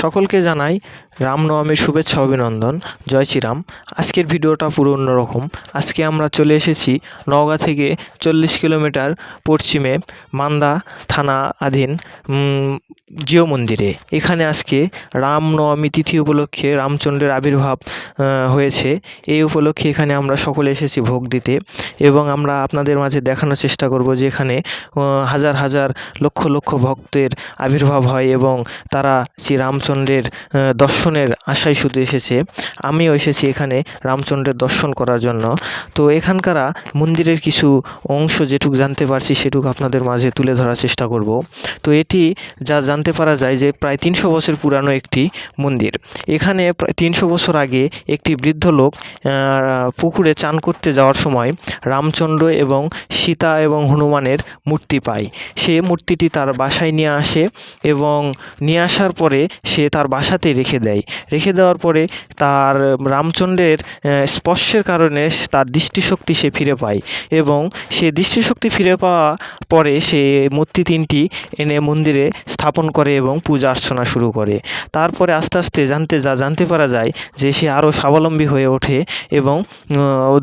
সকলকে জানাই রামনবমীর শুভেচ্ছা অভিনন্দন। জয় শ্রীরাম। আজকের ভিডিওটা পুরো অন্যরকম। আজকে আমরা চলে এসেছি নওগাঁ থেকে চল্লিশ কিলোমিটার পশ্চিমে মান্দা থানা আধীন জিও মন্দিরে। এখানে আজকে রামনবমী তিথি উপলক্ষে রামচন্দ্রের আবির্ভাব হয়েছে। এই উপলক্ষে এখানে আমরা সকলে এসেছি ভোগ দিতে এবং আমরা আপনাদের মাঝে দেখানোর চেষ্টা করব যে এখানে হাজার হাজার লক্ষ লক্ষ ভক্তের আবির্ভাব হয় এবং তারা শ্রী রামচন্দ্রের দর্শনের আশায় শুধু এসেছে। আমিও এসেছি এখানে রামচন্দ্রের দর্শন করার জন্য। তো এখানকার মন্দিরের কিছু অংশ যেটুকু জানতে পারছি সেটুকু আপনাদের মাঝে তুলে ধরার চেষ্টা করব। তো এটি যা জানতে পারা যায় যে প্রায় তিনশো বছর পুরানো একটি মন্দির। এখানে প্রায় তিনশো বছর আগে একটি বৃদ্ধ লোক পুকুরে চান করতে যাওয়ার সময় রামচন্দ্র এবং সীতা এবং হনুমানের মূর্তি পায়। সে মূর্তিটি তার বাসায় নিয়ে আসে এবং নিয়ে আসার পরে সে তার বাসাতেই রেখে দেয়। রেখে দেওয়ার পরে তার রামচন্দ্রের স্পর্শের কারণে তার দৃষ্টিশক্তি সে ফিরে পায় এবং সে দৃষ্টিশক্তি ফিরে পাওয়া পরে সে মূর্তি তিনটি এনে মন্দিরে স্থাপন করে এবং পূজা অর্চনা শুরু করে। তারপরে আস্তে আস্তে জানতে যা, জানতে পারা যায় যে সে আরও স্বাবলম্বী হয়ে ওঠে এবং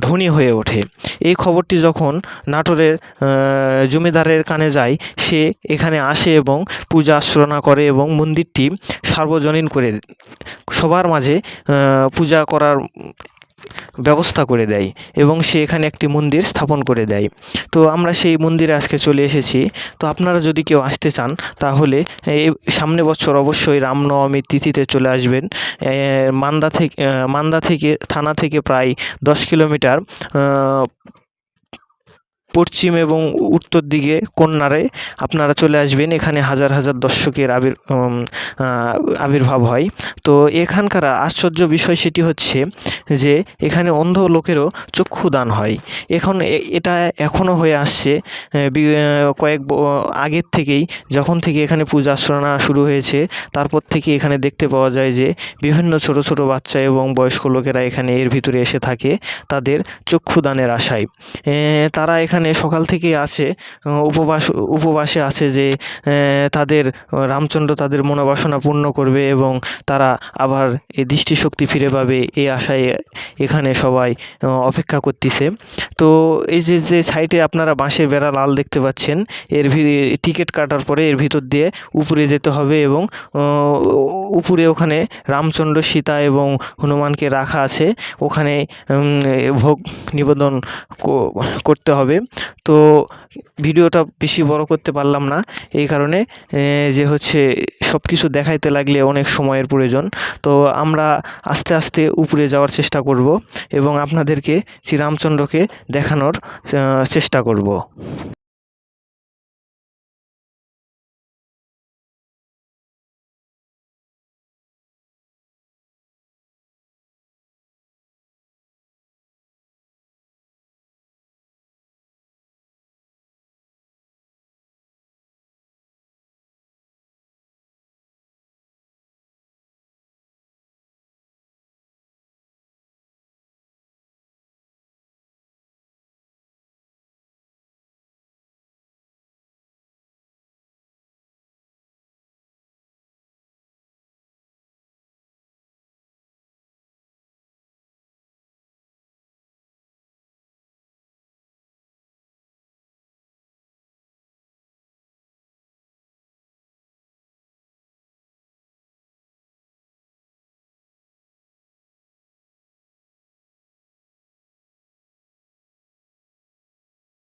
ধনী হয়ে ওঠে। এই খবরটি যখন নাটোরের জমিদারের কানে যায়, সে এখানে আসে এবং পূজা অর্চনা করে এবং মন্দিরটি সার্বজনীন করে সবার মাঝে পূজা করার ব্যবস্থা করে দেয় এবং সে এখানে একটি মন্দির স্থাপন করে দেয়। তো আমরা সেই মন্দিরে আজকে চলে এসেছি। তো আপনারা যদি কেউ আসতে চান, তাহলে সামনে বছর অবশ্যই রামনবমীর তিথিতে চলে আসবেন। মান্দা থেকে মান্দা থেকে, থানা থেকে প্রায় দশ কিলোমিটার পশ্চিম এবং উত্তর দিকে কন্যারে আপনারা চলে আসবেন। এখানে হাজার হাজার দর্শকের আবির আবির্ভাব হয়। তো এখানকার আশ্চর্য বিষয় সেটি হচ্ছে যে এখানে অন্ধ লোকেরও চক্ষুদান হয়। এখন এটা এখনও হয়ে আসছে কয়েক আগের থেকেই যখন থেকে এখানে পূজা অর্চনা শুরু হয়েছে, তারপর থেকে এখানে দেখতে পাওয়া যায় যে বিভিন্ন ছোট ছোট বাচ্চা এবং বয়স্ক লোকেরা এখানে এর ভিতরে এসে থাকে, তাদের চক্ষুদানের আশায়। তারা এখানে সকাল থেকে আসে উপবাস, উপবাসে আছে যে তাদের, রামচন্দ্র তাদের মনোবাসনা পূর্ণ করবে এবং তারা আবার এই দৃষ্টিশক্তি ফিরে পাবে এই আশায় এখানে সবাই অপেক্ষা করতেছে। তো এই যে যে সাইডে আপনারা বাঁশের বেড়া লাল দেখতে পাচ্ছেন, এর টিকিট কাটার পরে এর ভিতর দিয়ে উপরে যেতে হবে এবং উপরে ওখানে রামচন্দ্র, সীতা এবং হনুমানকে রাখা আছে। ওখানে ভোগ নিবেদন করতে হবে। তো ভিডিওটা বেশি বড় করতে পারলাম না। এই কারণে যে হচ্ছে সব কিছু দেখাইতে লাগলে অনেক সময়ের প্রয়োজন। তো আমরা আস্তে আস্তে উপরে যাওয়ার চেষ্টা করব এবং আপনাদেরকে শ্রীরামচন্দ্রকে দেখানোর চেষ্টা করব।